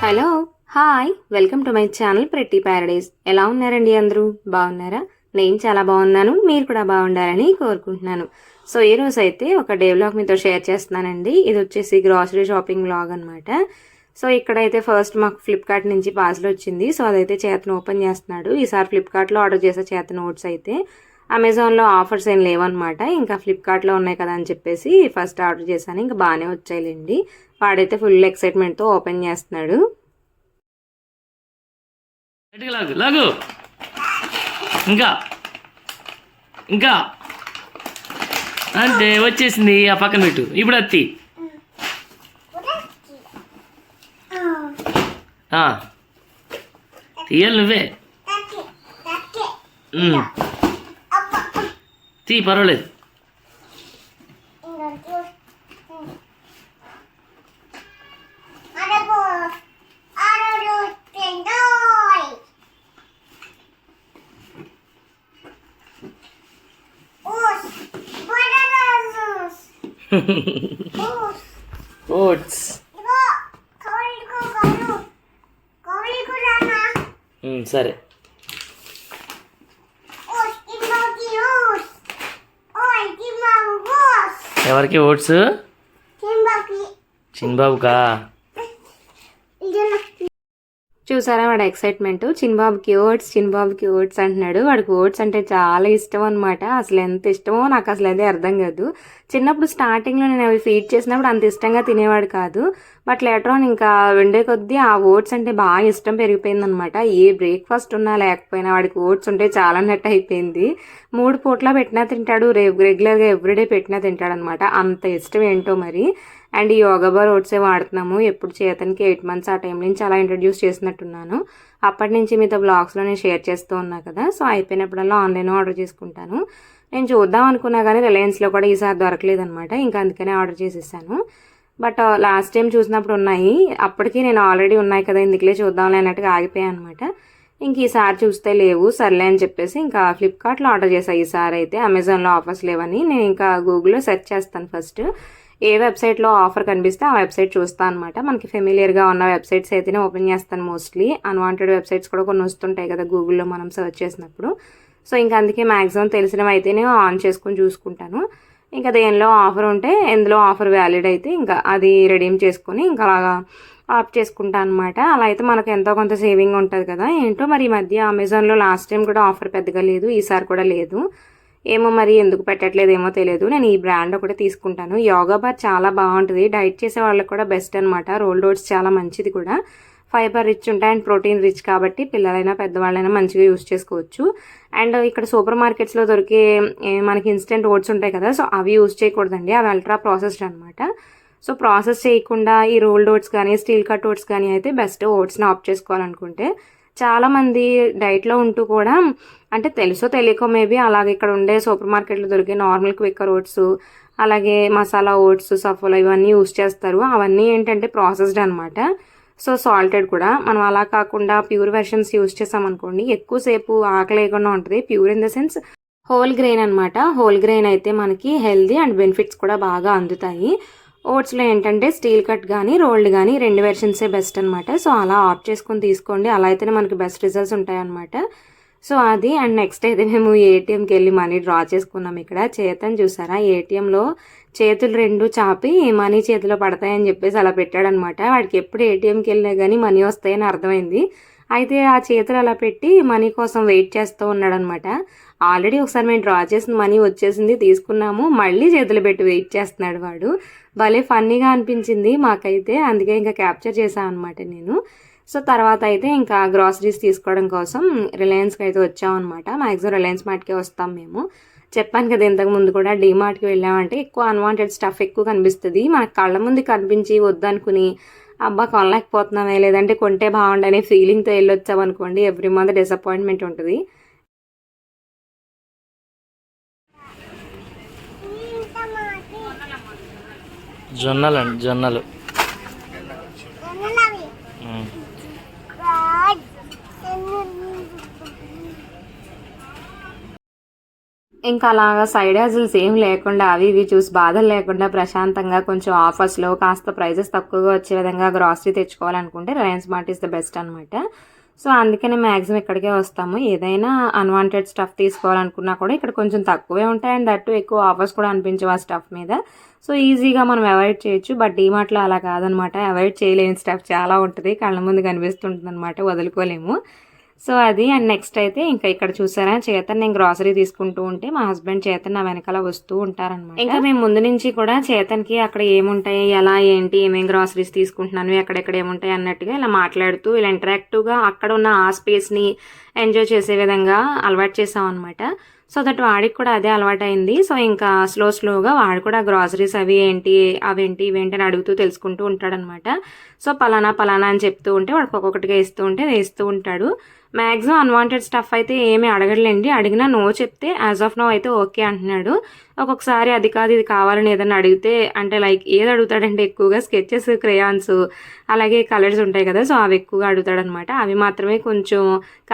Hello hi welcome to my channel pretty paradise ఎలా ఉన్నారండి అందరూ? బాగున్నారా? నేను చాలా బాగున్నాను. మీరు కూడా బాగుండాలని కోరుకుంటున్నాను. సో ఈ రోజు అయితే ఒక డే వ్లాగ్ మీతో షేర్ చేస్తున్నానండి. ఇది వచ్చేసి గ్రాసరీ షాపింగ్ వ్లాగ్ అనమాట సో ఇక్కడైతే ఫస్ట్ మాకు ఫ్లిప్కార్ట్ నుంచి పార్సల్ వచ్చింది. సో అదైతే చేతను ఓపెన్ చేస్తున్నాడు. ఈసారి ఫ్లిప్కార్ట్లో ఆర్డర్ చేసే చేత నోట్స్ అయితే. అమెజాన్లో ఆఫర్స్ ఏం లేవన్నమాట. ఇంకా ఫ్లిప్కార్ట్లో ఉన్నాయి కదా అని చెప్పేసి ఫస్ట్ ఆర్డర్ చేశాను. ఇంకా బాగానే వచ్చాయిలేండి. వాడైతే ఫుల్ ఎక్సైట్మెంట్తో ఓపెన్ చేస్తున్నాడు. ఇంకా ఇంకా. అంతే వచ్చేసింది ఆ పక్కన పెట్టు. ఇప్పుడు అత్తి. ఆ. తీయాలి నువ్వే. சரி பரவாயில்ல. ఎవరికి ఓట్స్? చిన్బాబుకా. చూసారా వాడు ఎక్సైట్మెంట్ చిన్బాబుకి ఓట్స్ చిన్బాబుకి ఓట్స్ అంటున్నాడు. వాడికి ఓట్స్ అంటే చాలా ఇష్టం అనమాట అసలు ఎంత ఇష్టమో నాకు అసలు అదే అర్థం కాదు. చిన్నప్పుడు స్టార్టింగ్లో నేను అవి ఫీడ్ చేసినప్పుడు అంత ఇష్టంగా తినేవాడు కాదు. బట్ లేటర్ ఆన్ ఇంకా వెండే కొద్దీ ఆ ఓట్స్ అంటే బాగా ఇష్టం పెరిగిపోయిందనమాట ఏ బ్రేక్ఫాస్ట్ ఉన్నా లేకపోయినా వాడికి ఓట్స్ ఉంటే చాలా నెట్ అయిపోయింది. మూడు పూట్ల పెట్టినా తింటాడు. రేపు రెగ్యులర్గా ఎవ్రీడే పెట్టినా తింటాడు అనమాట అంత ఇష్టం ఏంటో మరి. అండ్ ఈ యోగా బార్ ఓట్సే వాడుతున్నాము. ఎప్పుడు చేతనికి ఎయిట్ మంత్స్ ఆ టైం నుంచి అలా ఇంట్రడ్యూస్ చేసినట్టున్నాను. అప్పటి నుంచి మీతో బ్లాగ్స్లో నేను షేర్ చేస్తూ ఉన్నా కదా. సో అయిపోయినప్పుడల్లా ఆన్లైన్ ఆర్డర్ చేసుకుంటాను. నేను చూద్దాం అనుకున్నా కానీ రిలయన్స్లో కూడా ఈసారి దొరకలేదనమాట ఇంకా అందుకనే ఆర్డర్ చేసేసాను. బట్ లాస్ట్ టైం చూసినప్పుడు ఉన్నాయి. అప్పటికి నేను ఆల్రెడీ ఉన్నాయి కదా ఇందుకులే చూద్దాంలే అన్నట్టుగా ఆగిపోయాను అనమాట ఇంక ఈసారి చూస్తే లేవు సర్లే అని చెప్పేసి ఇంకా ఫ్లిప్కార్ట్లో ఆర్డర్ చేశాను ఈసారి అయితే అమెజాన్లో ఆఫర్స్ లేవని నేను ఇంకా గూగుల్లో సెర్చ్ చేస్తాను ఫస్ట్. ఏ వెబ్సైట్లో ఆఫర్ కనిపిస్తే ఆ వెబ్సైట్ చూస్తాను అనమాట మనకి ఫెమిలియర్గా ఉన్న వెబ్సైట్స్ అయితేనే ఓపెన్ చేస్తాను మోస్ట్లీ. అన్వాంటెడ్ వెబ్సైట్స్ కూడా కొన్ని వస్తుంటాయి కదా గూగుల్లో మనం సెర్చ్ చేసినప్పుడు. సో ఇంకా అందుకే మ్యాక్సిమం తెలిసినవి అయితేనే ఆన్ చేసుకొని చూసుకుంటాను. ఇంకా దేనిలో ఆఫర్ ఉంటే ఎందులో ఆఫర్ వ్యాలిడ్ అయితే ఇంకా అది రెడీమ్ చేసుకొని ఇంకా అలాగా ఆఫ్ చేసుకుంటాను అనమాట అలా అయితే మనకు ఎంతో కొంత సేవింగ్ ఉంటుంది కదా. ఏంటో మరి ఈ మధ్య అమెజాన్లో లాస్ట్ టైం కూడా ఆఫర్ పెద్దగా లేదు ఈసారి కూడా లేదు. ఏమో మరి ఎందుకు పెట్టట్లేదేమో తెలియదు. నేను ఈ బ్రాండ్ ఒకటి తీసుకుంటాను. యోగా బార్ చాలా బాగుంటుంది. డైట్ చేసే వాళ్ళకి కూడా బెస్ట్ అనమాట రోల్ ఓట్స్ చాలా మంచిది కూడా. ఫైబర్ రిచ్ ఉంటాయి అండ్ ప్రోటీన్ రిచ్ కాబట్టి పిల్లలైనా పెద్దవాళ్ళైనా మంచిగా యూస్ చేసుకోవచ్చు. అండ్ ఇక్కడ సూపర్ మార్కెట్స్లో దొరికే మనకి ఇన్స్టెంట్ ఓట్స్ ఉంటాయి కదా సో అవి యూస్ చేయకూడదండి. అవి అల్ట్రా ప్రాసెస్డ్ అనమాట సో ప్రాసెస్ చేయకుండా ఈ రోల్డ్ ఓట్స్ కానీ స్టీల్ కట్ ఓట్స్ కానీ అయితే బెస్ట్ ఓట్స్ని ఆఫ్ చేసుకోవాలనుకుంటే చాలామంది డైట్లో ఉంటూ కూడా అంటే తెలుసో తెలియకో మేబీ అలాగే ఇక్కడ ఉండే సూపర్ మార్కెట్లో దొరికే నార్మల్ క్విక్కర్ ఓట్స్ అలాగే మసాలా ఓట్స్ సఫోలా ఇవన్నీ యూస్ చేస్తారు. అవన్నీ ఏంటంటే ప్రాసెస్డ్ అనమాట సో సాల్టెడ్ కూడా. మనం అలా కాకుండా ప్యూర్ వెర్షన్స్ యూస్ చేసామనుకోండి ఎక్కువసేపు ఆకలి లేకుండా ఉంటుంది. Pure in the sense whole grain అనమాట హోల్ గ్రెయిన్ అయితే మనకి హెల్దీ అండ్ బెనిఫిట్స్ కూడా బాగా అందుతాయి. ఓట్స్లో ఏంటంటే స్టీల్ కట్ కానీ రోల్డ్ కానీ రెండు వెర్షన్సే బెస్ట్ అనమాట సో అలా ఆఫ్ చేసుకొని తీసుకోండి. అలా అయితేనే మనకి బెస్ట్ రిజల్ట్స్ ఉంటాయన్నమాట. సో అది అండ్ నెక్స్ట్ అయితే మేము ఏటీఎంకి వెళ్ళి మనీ డ్రా చేసుకున్నాం ఇక్కడ. చేతని చూసారా? ఏటీఎంలో చేతులు రెండు చాపి మనీ చేతిలో పడతాయని చెప్పేసి అలా పెట్టాడనమాట వాడికి ఎప్పుడు ఏటీఎంకి వెళ్ళినా కానీ మనీ వస్తాయని అర్థమైంది. అయితే ఆ చేతులు అలా పెట్టి మనీ కోసం వెయిట్ చేస్తూ ఉన్నాడనమాట ఆల్రెడీ ఒకసారి మేము డ్రా చేసిన మనీ వచ్చేసింది తీసుకున్నాము. మళ్ళీ చేతులు పెట్టి వెయిట్ చేస్తున్నాడు వాడు. భలే ఫన్నీగా అనిపించింది మాకైతే. అందుకే ఇంకా క్యాప్చర్ చేశాను అనమాట నేను. సో తర్వాత అయితే ఇంకా గ్రాసరీస్ తీసుకోవడం కోసం రిలయన్స్కి అయితే వచ్చామన్నమాట. మ్యాక్సిమం రిలయన్స్ మార్ట్కే వస్తాం మేము. చెప్పాను కదా ఇంతకు ముందు కూడా డీమార్ట్కి వెళ్ళామంటే ఎక్కువ అన్వాంటెడ్ స్టఫ్ ఎక్కువ కనిపిస్తుంది. మనకు కళ్ళ ముందు కనిపించి వద్దనుకుని అబ్బా కొనలేకపోతున్నామే లేదంటే కొంటే బాగుండనే ఫీలింగ్తో వెళ్ళొచ్చామనుకోండి ఎవ్రీ మంత్ డిసప్పాయింట్మెంట్ ఉంటుంది. జొన్నలు అండి జొన్నలు. ఇంకా అలాగా సైడ్ హజిల్స్ ఏం లేకుండా అవి ఇవి చూసి బాధలు లేకుండా ప్రశాంతంగా కొంచెం ఆఫర్స్లో కాస్త ప్రైజెస్ తక్కువగా వచ్చే విధంగా grocery తెచ్చుకోవాలనుకుంటే Reliance Mart is the best అనమాట సో అందుకనే మ్యాక్సిమం ఇక్కడికే వస్తాము. ఏదైనా అన్వాంటెడ్ స్టఫ్ తీసుకోవాలనుకున్నా కూడా ఇక్కడ కొంచెం తక్కువే ఉంటాయి. అండ్ దట్టు ఎక్కువ ఆఫర్స్ కూడా అనిపించవు ఆ స్టఫ్ మీద. సో ఈజీగా మనం అవాయిడ్ చేయొచ్చు. బట్ డీమార్ట్లో అలా కాదనమాట. అవాయిడ్ చేయలేని స్టఫ్ చాలా ఉంటుంది. కళ్ళ ముందు కనిపిస్తుంటుంది అనమాట వదులుకోలేము. సో అది అండ్ నెక్స్ట్ అయితే ఇంకా ఇక్కడ చూసారా చేతన్ నేను గ్రాసరీ తీసుకుంటూ ఉంటే మా హస్బెండ్ చేతన్ నా వెనకాల వస్తూ ఉంటారనమాట ఇంకా మేము ముందు నుంచి కూడా చేతన్కి అక్కడ ఏముంటాయి ఎలా ఏంటి ఏమేమి గ్రాసరీస్ తీసుకుంటున్నాను ఎక్కడెక్కడ ఏముంటాయి అన్నట్టుగా ఇలా మాట్లాడుతూ ఇలా ఇంటరాక్టివ్గా అక్కడ ఉన్న ఆ స్పేస్ని ఎంజాయ్ చేసే విధంగా అలవాటు చేసాం అనమాట సో దట్ వాడికి కూడా అదే అలవాటైంది. సో ఇంకా స్లో స్లోగా వాడు కూడా గ్రాసరీస్ అవి ఏంటి అవేంటి ఇవేంటి అని అడుగుతూ తెలుసుకుంటూ ఉంటాడనమాట సో పలానా పలానా అని చెప్తూ ఉంటే వాడికి ఒక్కొక్కటిగా ఇస్తూ ఉంటే వేస్తూ ఉంటాడు. మ్యాక్సిమం అన్వాంటెడ్ స్టఫ్ అయితే ఏమీ అడగలేండి అడిగినా నో చెప్తే యాజ్ ఆఫ్ నో అయితే ఓకే అంటున్నాడు. ఒక్కొక్కసారి అది కాదు ఇది కావాలని ఏదైనా అడిగితే అంటే లైక్ ఏది అడుగుతాడంటే ఎక్కువగా స్కెచెస్ క్రేయాన్స్ అలాగే కలర్స్ ఉంటాయి కదా సో అవి ఎక్కువగా అడుగుతాడనమాట. అవి మాత్రమే కొంచెం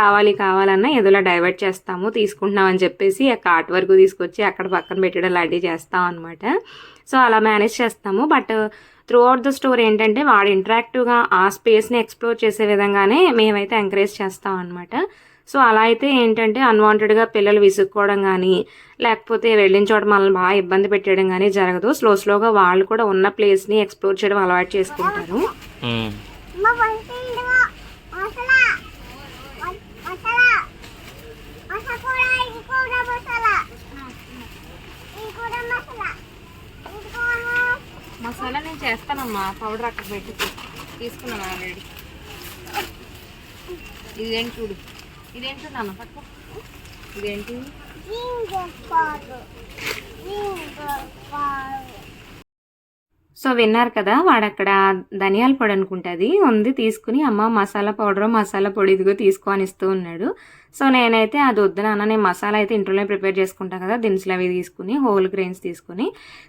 కావాలి కావాలన్నా ఏదోలా డైవర్ట్ చేస్తాము తీసుకుంటున్నాం అని చెప్పేసి ఆ కార్ట్ వరకు తీసుకొచ్చి అక్కడ పక్కన పెట్టడం లాంటివి చేస్తాం అనమాట సో అలా మేనేజ్ చేస్తాము. But throughout the store ఏంటంటే వాడు ఇంటరాక్టివ్గా ఆ స్పేస్ని ఎక్స్ప్లోర్ చేసే విధంగానే మేమైతే ఎంకరేజ్ చేస్తాం అనమాట సో అలా అయితే ఏంటంటే అన్వాంటెడ్గా పిల్లలు విసుక్కోవడం కానీ లేకపోతే వెళ్ళిన చోట మనల్ని బాగా ఇబ్బంది పెట్టడం కానీ జరగదు. స్లో స్లోగా వాళ్ళు కూడా ఉన్న ప్లేస్ని ఎక్స్ప్లోర్ చేయడం అలవాటు చేసుకుంటారు ఉమ్. మా వంటింటిలో మసాలా మ- మసాలా మసాలా కూడా ఇది కూడా మసాలా ఇది కూడా మసాలా ఇది కూడా వేస్తానమ్మా పౌడర్ అక్కడ పెట్టి తీసుకున్నాను ఆల్రెడీ ఇదేంటి చూడు ఇదేంటి నాన్న పట్టుకో. ఇదేంటి? సో విన్నారు కదా వాడక్కడ ధనియాల పొడి అనుకుంటుంది ఉంది తీసుకుని అమ్మ మసాలా పౌడర్ మసాలా పొడి ఇదిగో తీసుకో అని ఇస్తూ ఉన్నాడు. సో నేనైతే అది వద్దు నాన్న నేను మసాలా అయితే ఇంట్లోనే ప్రిపేర్ చేసుకుంటాను కదా దినుసులు అవి తీసుకుని హోల్ గ్రెయిన్స్ తీసుకుని.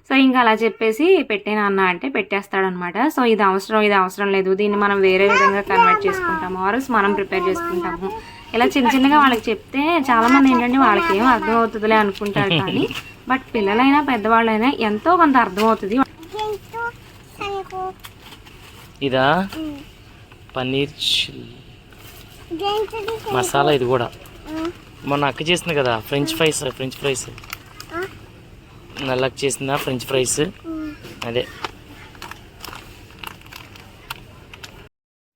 సో ఇంకా అలా చెప్పేసి పెట్టేనా అన్న అంటే పెట్టేస్తాడనమాట. సో ఇది అవసరం ఇది అవసరం లేదు. దీన్ని మనం వేరే విధంగా కన్వర్ట్ చేసుకుంటాము. ఆర్ఎల్స్ మనం ప్రిపేర్ చేసుకుంటాము. ఇలా చిన్న చిన్నగా వాళ్ళకి చెప్తే చాలా మంది ఏంటంటే వాళ్ళకి ఏం అర్థం అవుతుందిలే అనుకుంటారు కానీ బట్ పిల్లలైనా పెద్దవాళ్ళైనా ఎంతో కొంత అర్థం అవుతుంది ఇదా? పన్నీర్ చిల్ జంతుది మసాలా ఇది కూడా. మొన్న అక్క చేసింది కదా ఫ్రెంచ్ ఫ్రైస్ ఫ్రెంచ్ ఫ్రైస్ నల్లకి చేసిందా ఫ్రెంచ్ ఫ్రైస్ అదే.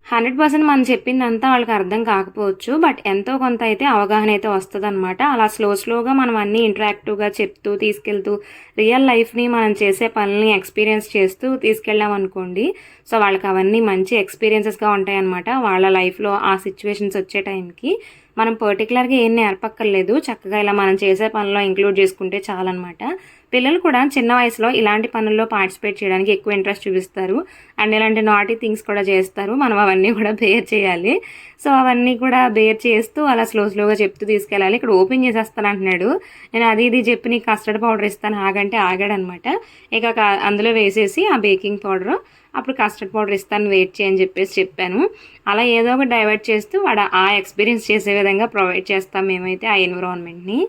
హండ్రెడ్ పర్సెంట్ మనం చెప్పిందంతా వాళ్ళకి అర్థం కాకపోవచ్చు బట్ ఎంతో కొంత అయితే అవగాహన అయితే వస్తుంది అనమాట అలా స్లో స్లోగా మనం అన్నీ ఇంటరాక్టివ్గా చెప్తూ తీసుకెళ్తూ రియల్ లైఫ్ని మనం చేసే పనుల్ని ఎక్స్పీరియన్స్ చేస్తూ తీసుకెళ్ళాం అనుకోండి సో వాళ్ళకి అవన్నీ మంచి ఎక్స్పీరియన్సెస్గా ఉంటాయి అనమాట వాళ్ళ లైఫ్లో ఆ సిచ్యువేషన్స్ వచ్చే టైంకి. మనం పర్టికులర్గా ఏం నేర్పక్కర్లేదు. చక్కగా ఇలా మనం చేసే పనిలో ఇంక్లూడ్ చేసుకుంటే చాలన్నమాట. పిల్లలు కూడా చిన్న వయసులో ఇలాంటి పనుల్లో పార్టిసిపేట్ చేయడానికి ఎక్కువ ఇంట్రెస్ట్ చూపిస్తారు. అండ్ ఇలాంటి నాటి థింగ్స్ కూడా చేస్తారు. మనం అవన్నీ కూడా బేర్ చేయాలి. సో అవన్నీ కూడా బేర్ చేస్తూ అలా స్లో స్లోగా చెప్తూ తీసుకెళ్ళాలి. ఇక్కడ ఓపెన్ చేసేస్తాను అంటున్నాడు నేను అది ఇది చెప్పి నీకు కస్టర్డ్ పౌడర్ ఇస్తాను. ఆగంటే ఆగాడనమాట ఇక అందులో వేసేసి ఆ బేకింగ్ పౌడర్ అప్పుడు కస్టర్డ్ పౌడర్ ఇస్తాను వెయిట్ చేయని చెప్పేసి చెప్పాను. అలా ఏదో ఒక డైవర్ట్ చేస్తూ వాడు ఆ ఎక్స్పీరియన్స్ చేసే విధంగా ప్రొవైడ్ చేస్తాం మేమైతే ఆ ఎన్విరాన్మెంట్ని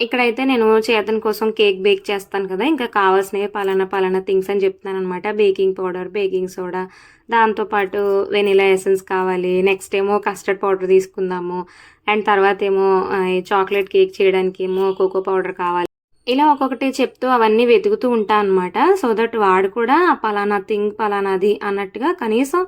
ఇక్కడైతే నేను చేతన్ కోసం కేక్ బేక్ చేస్తాను కదా ఇంకా కావాల్సినవి పలానా పలానా థింగ్స్ అని చెప్తాను అనమాట బేకింగ్ పౌడర్ బేకింగ్ సోడా దాంతోపాటు వెనిలా ఎసెన్స్ కావాలి నెక్స్ట్ ఏమో కస్టర్డ్ పౌడర్ తీసుకుందాము అండ్ తర్వాత ఏమో చాక్లెట్ కేక్ చేయడానికి ఏమో కోకో పౌడర్ కావాలి. ఇలా ఒక్కొక్కటి చెప్తూ అవన్నీ వెతుకుతూ ఉంటా అనమాట సో దట్ వాడు కూడా పలానా థింగ్ పలానాది అన్నట్టుగా కనీసం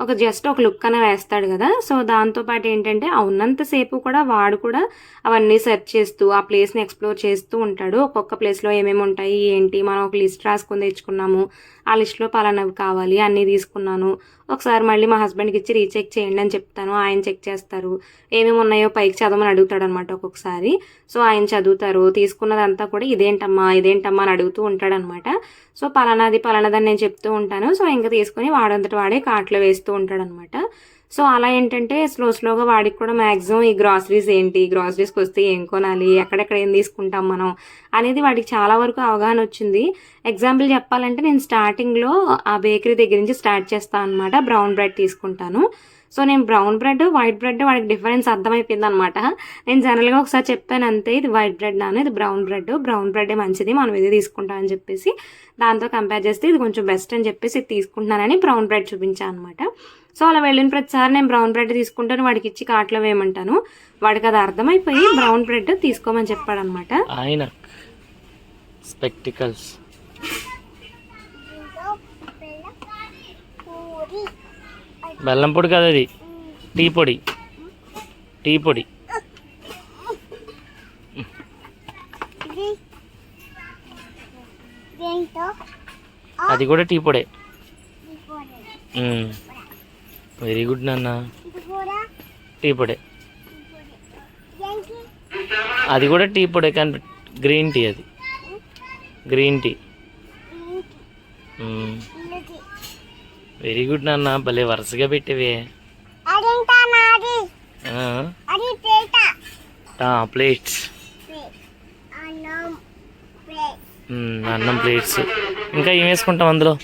ఒక జస్ట్ ఒక లుక్ అనే వేస్తాడు కదా. సో దాంతోపాటు ఏంటంటే అవునంతసేపు ఉన్నంతసేపు కూడా వాడు కూడా అవన్నీ సెర్చ్ చేస్తూ ఆ ప్లేస్ని ఎక్స్ప్లోర్ చేస్తూ ఉంటాడు. ఒక్కొక్క ప్లేస్లో ఏమేమి ఉంటాయి ఏంటి మనం ఒక లిస్ట్ రాసుకొని తెచ్చుకున్నాము. ఆ లిస్ట్లో పలానవి కావాలి అన్నీ తీసుకున్నాను. ఒకసారి మళ్ళీ మా హస్బెండ్కి ఇచ్చి రీచెక్ చేయండి అని చెప్తాను. ఆయన చెక్ చేస్తారు. ఏమేమి ఉన్నాయో పైకి చదవమని అడుగుతాడు అనమాట ఒక్కొక్కసారి. సో ఆయన చదువుతారు. తీసుకున్నదంతా కూడా ఇదేంటమ్మా ఇదేంటమ్మా అని అడుగుతూ ఉంటాడనమాట సో పలానాది పలానాదని నేను చెప్తూ ఉంటాను. సో ఇంకా తీసుకొని వాడంతటి వాడే కార్ట్లో వేస్తూ ఉంటాడనమాట సో అలా ఏంటంటే స్లో స్లోగా వాడికి కూడా మ్యాక్సిమం ఈ గ్రాసరీస్ ఏంటి? గ్రాసరీస్కి వస్తే ఏం కొనాలి? ఎక్కడెక్కడ ఏం తీసుకుంటాం మనం? అనేది వాడికి చాలా వరకు అవగాహన వచ్చింది. ఎగ్జాంపుల్ చెప్పాలంటే నేను స్టార్టింగ్లో ఆ బేకరీ దగ్గర నుంచి స్టార్ట్ చేస్తాను అనమాట బ్రౌన్ బ్రెడ్ తీసుకుంటాను. సో నేను బ్రౌన్ బ్రెడ్ వైట్ బ్రెడ్ వాడికి డిఫరెన్స్ అర్థమైపోయింది అనమాట నేను జనరల్గా ఒకసారి చెప్పాను అంతే. ఇది వైట్ బ్రెడ్ నాను ఇది బ్రౌన్ బ్రెడ్. బ్రౌన్ బ్రెడ్ మంచిది మనం ఇది తీసుకుంటాం అని చెప్పేసి దాంతో కంపేర్ చేస్తే ఇది కొంచెం బెస్ట్ అని చెప్పేసి ఇది తీసుకుంటున్నానని బ్రౌన్ బ్రెడ్ చూపించాను అనమాట సో అలా వెళ్ళిన ప్రతిసారి నేను బ్రౌన్ బ్రెడ్ తీసుకుంటాను వాడికి ఇచ్చి కార్ట్లో వేయమంటాను. వాడికి అది అర్థమైపోయి బ్రౌన్ బ్రెడ్ తీసుకోమని చెప్పాడనమాట. ఆయన స్పెక్టికల్స్. బెల్లం పొడి కాదు అది? టీ పొడి. టీ పొడి. అది కూడా టీ పొడే. వెరీ గుడ్ నాన్న. టీ పొడే. అది కూడా టీ పొడే కానీ గ్రీన్ టీ అది. Green tea. వెరీ గుడ్ నాన్న భలే వరుసగా పెట్టేవే. ప్లేట్స్. అన్నం ప్లేట్స్. ఇంకా ఏం వేసుకుంటాం అందులో?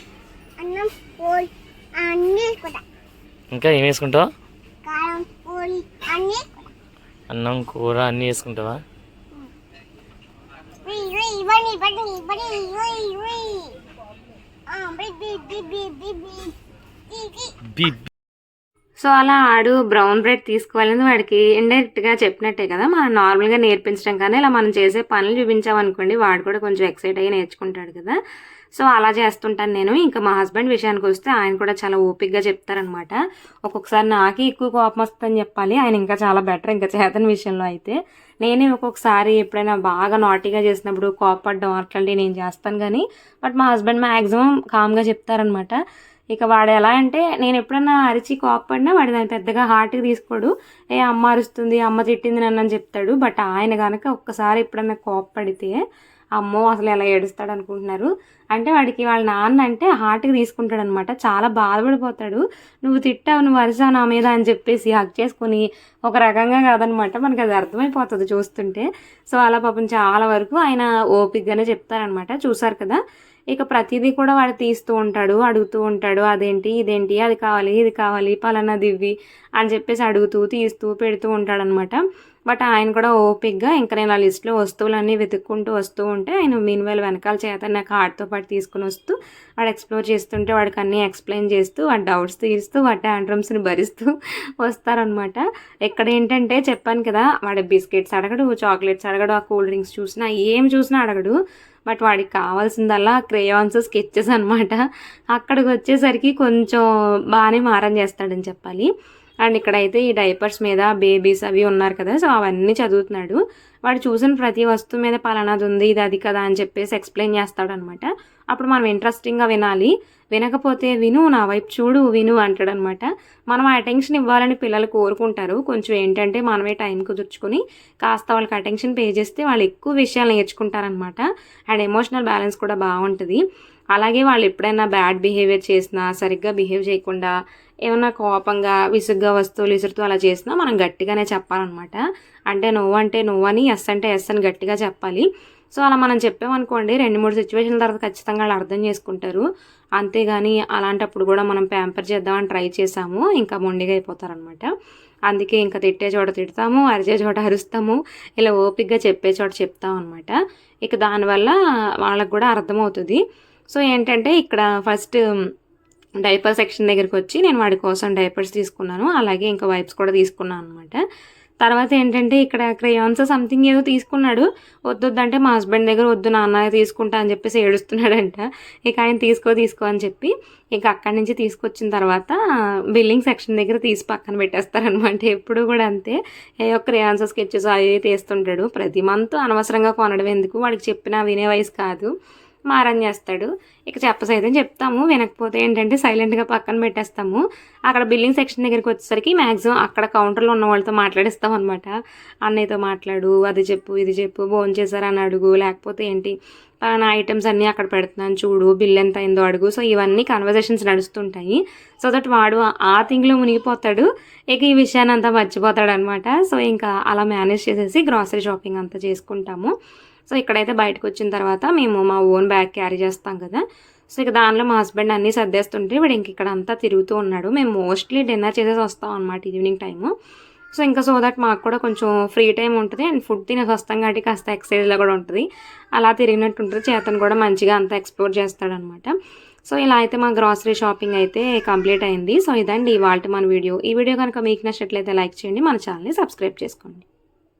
ఇంకా ఏం వేసుకుంటావు? అన్నీ. కూర అన్నీ వేసుకుంటావా? బి, సో అలా ఆడు బ్రౌన్ బ్రెడ్ తీసుకోవాలని వాడికి ఇండైరెక్ట్గా చెప్పినట్టే కదా మనం నార్మల్గా నేర్పించడం కానీ ఇలా మనం చేసే పనులు చూపించామనుకోండి వాడు కూడా కొంచెం ఎక్సైట్ అయ్యి నేర్చుకుంటాడు కదా. సో అలా చేస్తుంటాను నేను. ఇంకా మా హస్బెండ్ విషయానికి వస్తే ఆయన కూడా చాలా ఓపిక్గా చెప్తారనమాట ఒక్కొక్కసారి నాకే ఎక్కువ కోపం వస్తుందని చెప్పాలి. ఆయన ఇంకా చాలా బెటర్ ఇంకా చేతన విషయంలో అయితే. నేనే ఒక్కొక్కసారి ఎప్పుడైనా బాగా నాటీగా చేసినప్పుడు కోపడ్డం అట్లాంటివి నేను చేస్తాను కానీ బట్ మా హస్బెండ్ మ్యాక్సిమం కామ్గా చెప్తారనమాట ఇక వాడు ఎలా అంటే నేను ఎప్పుడన్నా అరిచి కోప్పడినా వాడు దాన్ని పెద్దగా హార్ట్కి తీసుకోడు. ఏ అమ్మ అరుస్తుంది అమ్మ తిట్టింది నన్ను అని చెప్తాడు. బట్ ఆయన కనుక ఒక్కసారి ఎప్పుడన్నా కోప్పడితే అమ్మో అసలు ఎలా ఏడుస్తాడు అనుకుంటున్నారు అంటే వాడికి వాళ్ళ నాన్న అంటే హార్ట్కి తీసుకుంటాడు అనమాట చాలా బాధపడిపోతాడు. నువ్వు తిట్టావు నువ్వు అరిసావు నా మీద అని చెప్పేసి హక్ చేసుకుని ఒక రకంగా కాదనమాట. మనకి అది అర్థమైపోతుంది చూస్తుంటే. సో అలా పాపం చాలా వరకు ఆయన ఓపిక్గానే చెప్తారనమాట. చూసారు కదా? ఇక ప్రతిదీ కూడా వాడు తీస్తూ ఉంటాడు అడుగుతూ ఉంటాడు. అదేంటి ఇదేంటి అది కావాలి ఇది కావాలి పలానా దివ్వి అని చెప్పేసి అడుగుతూ తీస్తూ పెడుతూ ఉంటాడనమాట. బట్ ఆయన కూడా ఓపిక్గా ఇంకా నేను ఆ లిస్ట్లో వస్తువులన్నీ వెతుక్కుంటూ వస్తూ ఉంటే ఆయన మీన్ వెనకాల చేత నాకు కార్డ్తో పాటు తీసుకుని వస్తూ వాడు ఎక్స్ప్లోర్ చేస్తుంటే వాడికి అన్నీ ఎక్స్ప్లెయిన్ చేస్తూ వాడి డౌట్స్ తీరుస్తూ వాడి ఆండ్రమ్స్ని భరిస్తూ వస్తారనమాట ఇక్కడ ఏంటంటే చెప్పాను కదా వాడి బిస్కెట్స్ అడగడు చాక్లెట్స్ అడగడు ఆ కూల్ డ్రింక్స్ చూసినా ఏం చూసినా అడగడు. బట్ వాడికి కావాల్సిందల్లా క్రేయాన్స్ స్కెచెస్ అనమాట అక్కడికి వచ్చేసరికి కొంచెం బాగానే మారం చేస్తాడని చెప్పాలి. అండ్ ఇక్కడైతే ఈ డైపర్స్ మీద బేబీస్ అవి ఉన్నారు కదా సో అవన్నీ చదువుతున్నాడు. వాడు చూసిన ప్రతి వస్తువు మీద పలానాది ఉంది ఇది అది కదా అని చెప్పేసి ఎక్స్ప్లెయిన్ చేస్తాడు అనమాట అప్పుడు మనం ఇంట్రెస్టింగ్గా వినాలి. వినకపోతే విను నా వైపు చూడు విను అంటాడు అనమాట మనం ఆ అటెన్షన్ ఇవ్వాలని పిల్లలు కోరుకుంటారు. కొంచెం ఏంటంటే మనమే టైం కుదుర్చుకొని కాస్త వాళ్ళకి అటెన్షన్ పే చేస్తే వాళ్ళు ఎక్కువ విషయాలు నేర్చుకుంటారనమాట. అండ్ ఎమోషనల్ బ్యాలెన్స్ కూడా బాగుంటుంది. అలాగే వాళ్ళు ఎప్పుడైనా బ్యాడ్ బిహేవియర్ చేసినా సరిగ్గా బిహేవ్ చేయకుండా ఏమన్నా కోపంగా విసుగ్గా వస్తువులు విసురుతూ అలా చేసినా మనం గట్టిగానే చెప్పాలన్నమాట. అంటే నువ్వు అంటే నువ్వు అని ఎస్ అంటే ఎస్ అని గట్టిగా చెప్పాలి. సో అలా మనం చెప్పామనుకోండి రెండు మూడు సిచ్యువేషన్ల తర్వాత ఖచ్చితంగా వాళ్ళు అర్థం చేసుకుంటారు. అంతేగాని అలాంటప్పుడు కూడా మనం ప్యాంపర్ చేద్దామని ట్రై చేసాము ఇంకా మొండిగా అయిపోతారనమాట అందుకే ఇంకా తిట్టే చోట తిడతాము అరిచే చోట అరుస్తాము ఇలా ఓపిక్గా చెప్పే చోట చెప్తాం అనమాట ఇక దానివల్ల వాళ్ళకు కూడా అర్థమవుతుంది. సో ఏంటంటే ఇక్కడ ఫస్ట్ డైపర్ సెక్షన్ దగ్గరికి వచ్చి నేను వాడి కోసం డైపర్స్ తీసుకున్నాను. అలాగే ఇంకా వైప్స్ కూడా తీసుకున్నాను అనమాట తర్వాత ఏంటంటే ఇక్కడ క్రేయాన్స్ సంథింగ్ ఏదో తీసుకున్నాడు. వద్దొద్దంటే మా హస్బెండ్ దగ్గర వద్దు నాన్న తీసుకుంటా అని చెప్పేసి ఏడుస్తున్నాడంట. ఇక ఆయన తీసుకో తీసుకో అని చెప్పి ఇక అక్కడి నుంచి తీసుకొచ్చిన తర్వాత బిల్లింగ్ సెక్షన్ దగ్గర తీసి పక్కన పెట్టేస్తారనమాట ఎప్పుడు కూడా అంతే. ఏ ఒక్క క్రేయాన్స్ స్కెచెస్ అవి తీస్తుంటాడు. ప్రతి మంత్ అనవసరంగా కొనడం ఎందుకు? వాడికి చెప్పినా వినే వయసు కాదు. మారం చేస్తాడు. ఇక చెప్పసైతే చెప్తాము. వినకపోతే ఏంటంటే సైలెంట్గా పక్కన పెట్టేస్తాము. అక్కడ బిల్లింగ్ సెక్షన్ దగ్గరికి వచ్చేసరికి మ్యాక్సిమం అక్కడ కౌంటర్లో ఉన్న వాళ్ళతో మాట్లాడిస్తాం అనమాట అన్నయ్యతో మాట్లాడు అది చెప్పు ఇది చెప్పు భోజనం చేశారని అడుగు లేకపోతే ఏంటి? నా ఐటమ్స్ అన్నీ అక్కడ పెడుతున్నాను చూడు బిల్ ఎంత అయిందో అడుగు. సో ఇవన్నీ కన్వర్జేషన్స్ నడుస్తుంటాయి. సో దట్ వాడు ఆ థింగ్లో మునిగిపోతాడు. ఇక ఈ విషయాన్ని అంతా మర్చిపోతాడు అనమాట సో ఇంకా అలా మేనేజ్ చేసేసి గ్రాసరీ షాపింగ్ అంతా చేసుకుంటాము. సో ఇక్కడైతే బయటకు వచ్చిన తర్వాత మేము మా ఓన్ బ్యాగ్ క్యారీ చేస్తాం కదా. సో ఇక దానిలో మా హస్బెండ్ అన్నీ సర్దేస్తుంటే వీడు ఇంక ఇక్కడ అంతా తిరుగుతూ ఉన్నాడు. మేము మోస్ట్లీ డిన్నర్ చేసేసి వస్తాం అనమాట ఈవినింగ్ టైము. సో ఇంకా సో దట్ మాకు కూడా కొంచెం ఫ్రీ టైం ఉంటుంది అండ్ ఫుడ్ తినేసి వస్తాం కాబట్టి కాస్త ఎక్సర్సైజ్లో కూడా ఉంటుంది. అలా తిరిగినట్టు ఉంటుంది చేతను కూడా మంచిగా అంతా ఎక్స్ప్లోర్ చేస్తాడనమాట సో ఇలా అయితే మా గ్రాసరీ షాపింగ్ అయితే కంప్లీట్ అయింది. సో ఇదండి ఇవాళ మన వీడియో. ఈ వీడియో కనుక మీకు నచ్చినట్లయితే లైక్ చేయండి. మన ఛానల్ని సబ్స్క్రైబ్ చేసుకోండి.